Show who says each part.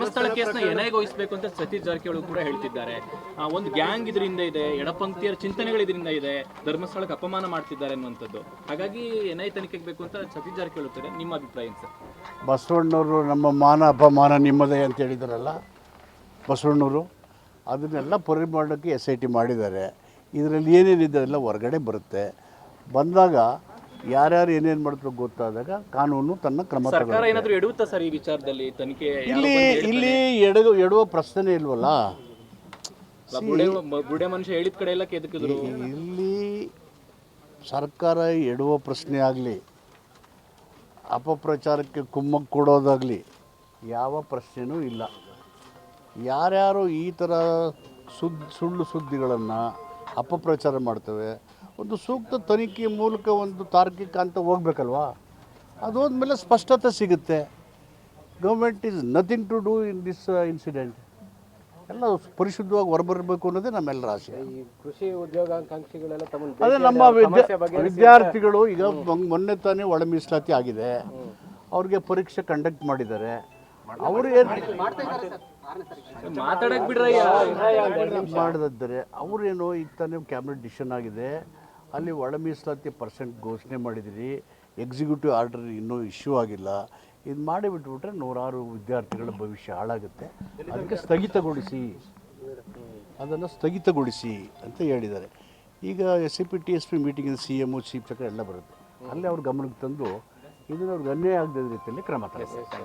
Speaker 1: ಧರ್ಮಸ್ಥಳ ಕೇಸ್ನ ಎನ್ಐಗೊಳಿಸಬೇಕು ಅಂತ ಸತೀಶ್ ಜಾರಕಿಹೊಳಿ ಕೂಡ ಹೇಳ್ತಿದ್ದಾರೆ. ಒಂದು ಗ್ಯಾಂಗ್ ಇದರಿಂದ ಇದೆ, ಎಡಪಂಕ್ತಿಯರ ಚಿಂತನೆಗಳು ಇದರಿಂದ ಇದೆ, ಧರ್ಮಸ್ಥಳಕ್ಕೆ ಅಪಮಾನ ಮಾಡ್ತಿದ್ದಾರೆ ಅನ್ನುವಂಥದ್ದು. ಹಾಗಾಗಿ ಎನ್ಐ ತನಿಖೆಗೆ ಬೇಕು ಅಂತ ಸತೀಶ್ ಜಾರಕಿಹೊಳಿ ಹೇಳ್ತಾರೆ. ನಿಮ್ಮ ಅಭಿಪ್ರಾಯ ಸರ್?
Speaker 2: ಬಸವಣ್ಣವರು ನಮ್ಮ ಮಾನ ಅಪಮಾನ ನಿಮ್ಮದೇ ಅಂತ ಹೇಳಿದಾರಲ್ಲ? ಬಸವಣ್ಣವರು, ಅದನ್ನೆಲ್ಲ ಪರಿಮಾಣಕ್ಕೆ ಎಸ್ ಐ ಟಿ ಮಾಡಿದ್ದಾರೆ. ಇದರಲ್ಲಿ ಏನೇನಿದೆ ಅದೆಲ್ಲ ಹೊರಗಡೆ ಬರುತ್ತೆ. ಬಂದಾಗ ಯಾರ್ಯಾರು ಏನೇನು ಮಾಡಿದ್ರು ಗೊತ್ತಾದಾಗ ಕಾನೂನು ತನ್ನ ಕ್ರಮ
Speaker 1: ಸರ್ಕಾರ ಏನಾದರೂ ಎಡುತ್ತಾ ಸರ್ ಈ ವಿಚಾರದಲ್ಲಿ? ತನಿಖೆ
Speaker 2: ಇಲ್ಲಿ ಇಲ್ಲಿ ಎಡಗು ಎಡುವ ಪ್ರಶ್ನೆ ಇಲ್ವಲ್ಲ?
Speaker 1: ಬುಡೆ ಮನುಷ್ಯ ಹೇಳಿದ ಕಡೆ ಎಲ್ಲ ಕೆದಕಿದ್ರು.
Speaker 2: ಇಲ್ಲಿ ಸರ್ಕಾರ ಎಡುವ ಪ್ರಶ್ನೆ ಆಗಲಿ ಅಪಪ್ರಚಾರಕ್ಕೆ ಕುಮ್ಮಕ್ಕು ಕೊಡೋದಾಗಲಿ ಯಾವ ಪ್ರಶ್ನೆನೂ ಇಲ್ಲ. ಯಾರ್ಯಾರು ಈ ಥರ ಸುದ್ದಿ ಸುಳ್ಳು ಸುದ್ದಿಗಳನ್ನು ಅಪಪ್ರಚಾರ ಮಾಡ್ತವೆ ಒಂದು ಸೂಕ್ತ ತನಿಖೆ ಮೂಲಕ ಒಂದು ತಾರ್ಕಿಕ ಅಂತ ಹೋಗ್ಬೇಕಲ್ವಾ ಅದು ಹೋದ್ಮೇಲೆ ಸ್ಪಷ್ಟತೆ ಸಿಗುತ್ತೆ government is nothing to do in this incident ಎಲ್ಲ ಪರಿಶುದ್ಧವಾಗಿ ಹೊರಬರಬೇಕು ಅನ್ನೋದೇ ನಮ್ಮೆಲ್ಲರ ಆಸೆ
Speaker 3: ಈ ಕೃಷಿ ಉದ್ಯೋಗಾಕಾಂಕ್ಷಿಗಳೆಲ್ಲ ತಮ್ಮ
Speaker 2: ಅದೇ ನಮ್ಮ ವಿದ್ಯಾ ವಿದ್ಯಾರ್ಥಿಗಳು ಈಗ ಮೊನ್- ಮೊನ್ನೆ ತಾನೇ ಒಳ ಮೀಸಲಾತಿ ಆಗಿದೆ ಅವ್ರಿಗೆ ಪರೀಕ್ಷೆ ಕಂಡಕ್ಟ್ ಮಾಡಿದ್ದಾರೆ ಅವರು ಏನು
Speaker 1: ಮಾತಾಡಕ್ ಬಿಡ್ರಯ್ಯ
Speaker 2: ಮಾಡಿದ್ದಾರೆ ಅವರೇನೋ ಈಗ ತಾನೇ ಕ್ಯಾಬಿನೆಟ್ ಡಿಸಿಷನ್ ಆಗಿದೆ ಅಲ್ಲಿ ಒಳ ಮೀಸಲಾತಿ ಪರ್ಸೆಂಟ್ ಘೋಷಣೆ ಮಾಡಿದಿರಿ ಎಕ್ಸಿಕ್ಯೂಟಿವ್ ಆರ್ಡರ್ ಇನ್ನೂ ಇಶ್ಯೂ ಆಗಿಲ್ಲ. ಇದು ಮಾಡಿಬಿಟ್ಬಿಟ್ರೆ ನೂರಾರು ವಿದ್ಯಾರ್ಥಿಗಳ ಭವಿಷ್ಯ ಹಾಳಾಗುತ್ತೆ. ಅದಕ್ಕೆ ಸ್ಥಗಿತಗೊಳಿಸಿ. ಅದನ್ನು ಸ್ಥಗಿತಗೊಳಿಸಿ ಅಂತ ಹೇಳಿದ್ದಾರೆ. ಈಗ S C P T S P ಮೀಟಿಂಗಿನ C M chief secretary ಎಲ್ಲ ಬರುತ್ತೆ. ಅಲ್ಲಿ ಅವ್ರ ಗಮನಕ್ಕೆ ತಂದು ಇದನ್ನು ಅವ್ರಿಗೆ ಅನ್ಯಾಯ ಆಗದ ರೀತಿಯಲ್ಲಿ ಕ್ರಮ ತಗೊಳ್ತಾರೆ